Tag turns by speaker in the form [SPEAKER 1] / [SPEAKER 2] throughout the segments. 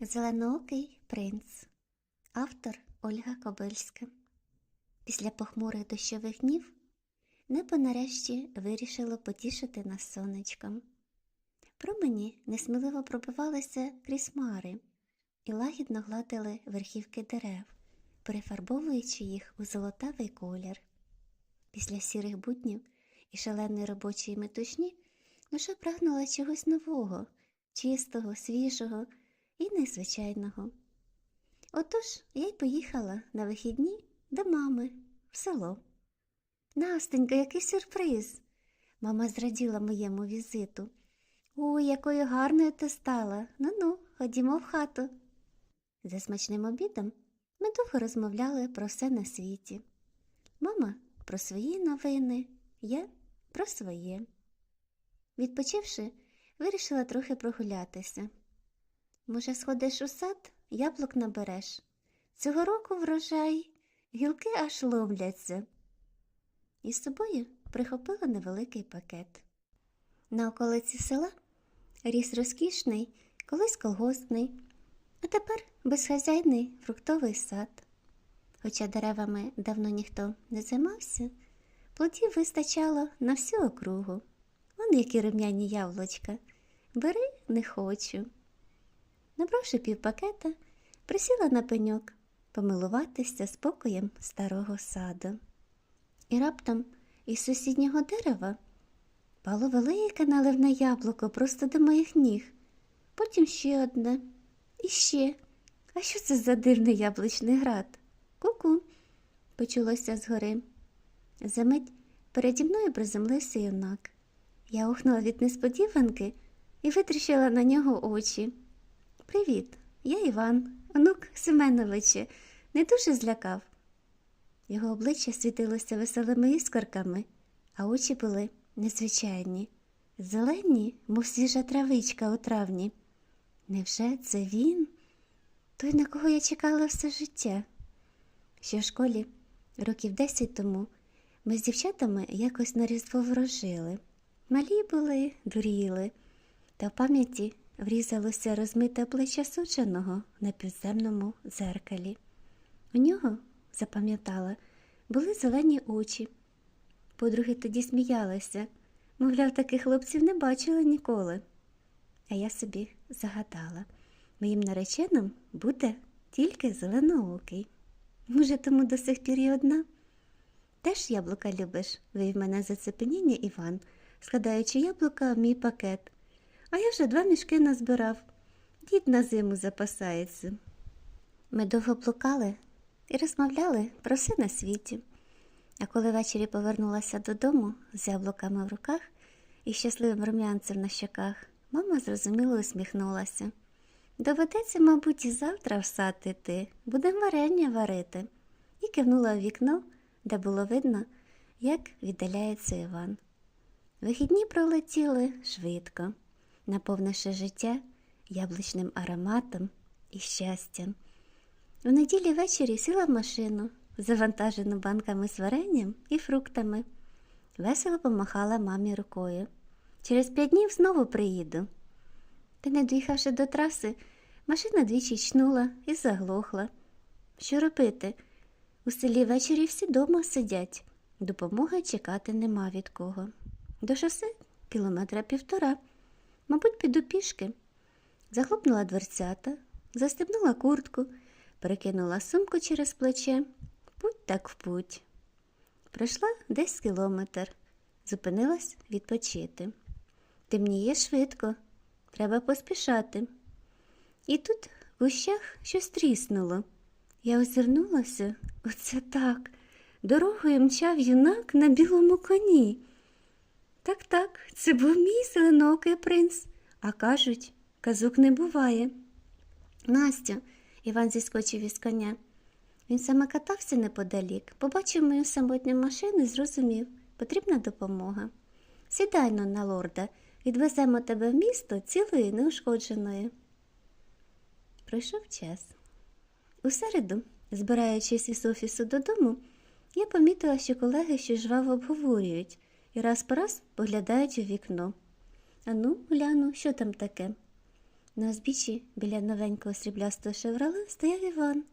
[SPEAKER 1] Зеленоокий принц. Автор Ольга Кобильська. Після похмурих дощових днів небо нарешті вирішило потішити нас сонечком. Промені несміливо пробивалися крізь хмари і лагідно гладили верхівки дерев, перефарбовуючи їх у золотавий колір. Після сірих буднів і шаленої робочої метушні душа прагнула чогось нового, чистого, свіжого і незвичайного. Отож я й поїхала на вихідні до мами в село. Настенька, який сюрприз! Мама зраділа моєму візиту. Ой, якою гарною ти стала. Ну ну, ходімо в хату. За смачним обідом ми довго розмовляли про все на світі. Мама про свої новини, я про своє. Відпочивши, вирішила трохи прогулятися. Може, сходиш у сад, яблук набереш. Цього року врожай, гілки аж ловляться. І з собою прихопила невеликий пакет. На околиці села ріс розкішний, колись колгоспний, а тепер безхазяйний фруктовий сад. Хоча деревами давно ніхто не займався, плодів вистачало на всю округу. Вон які рум'яні яблучка. Бери не хочу. Набравши півпакета, присіла на пеньок помилуватися спокоєм старого саду. І раптом із сусіднього дерева пало велике наливне яблуко просто до моїх ніг, потім ще одне, і ще. А що це за дивний яблучний град? Ку-ку, почулося згори. Замить переді мною приземлився юнак. Я ухнула від несподіванки і витріщила на нього очі. Привіт, я Іван, онук Семеновича, не дуже злякав. Його обличчя світилося веселими іскорками, а очі були незвичайні, зелені, мов свіжа травичка у травні. Невже це він? Той, на кого я чекала все життя? Ще в школі, років десять тому, ми з дівчатами якось на різдво ворожили. Малі були, дуріли, та в пам'яті врізалося розмите обличчя судженого на підземному дзеркалі. У нього, запам'ятала, були зелені очі. Подруги тоді сміялися, мовляв, таких хлопців не бачила ніколи. А я собі загадала, моїм нареченим буде тільки зеленоокий. Може, тому до сих пір і одна? Теж яблука любиш, вивів мене зацепеніння Іван, складаючи яблука в мій пакет. А я вже два мішки назбирав. Дід на зиму запасається. Ми довго блукали і розмовляли про все на світі. А коли ввечері повернулася додому з яблуками в руках і щасливим рум'янцем на щоках, мама зрозуміло усміхнулася. Доведеться, мабуть, і завтра в сад іти, будемо варення варити, і кивнула в вікно, де було видно, як віддаляється Іван. Вихідні пролетіли швидко, наповнивши життя яблучним ароматом і щастям. У неділі ввечері сіла в машину, завантажену банками з варенням і фруктами. Весело помахала мамі рукою. Через п'ять днів знову приїду. Та, не доїхавши до траси, машина двічі чнула і заглохла. Що робити? У селі ввечері всі дома сидять. Допомоги чекати нема від кого. До шосе кілометра півтора. Мабуть, піду пішки. Захлопнула дверцята, застебнула куртку, перекинула сумку через плече. Путь так в путь. Пройшла десь кілометр, зупинилась відпочити. Темніє швидко, треба поспішати. І тут в ущах щось тріснуло. Я озирнулася, оце так. Дорогою мчав юнак на білому коні. Так, так, це був мій зеленокий принц, а кажуть, казок не буває. Настю, Іван зіскочив із коня. Він саме катався неподалік, побачив мою самотню машину і зрозумів, потрібна допомога. Сідай но на лорда, відвеземо тебе в місто цілою неушкодженою. Пройшов час. У середу, збираючись із офісу додому, я помітила, що колеги щось жваво обговорюють і раз по раз поглядають у вікно. Ану, гляну, що там таке. На узбіччі біля новенького сріблястого шевроле стояв Іван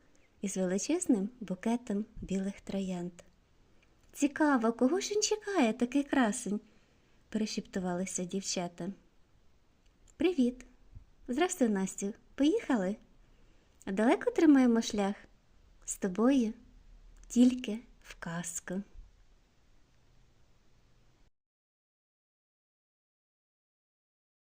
[SPEAKER 1] із величезним букетом білих троянд. Цікаво, кого ж він чекає, такий красень? перешіптувалися дівчата. Привіт. Здрастуй, Настю. Поїхали? Далеко тримаємо шлях? З тобою? Тільки в казку.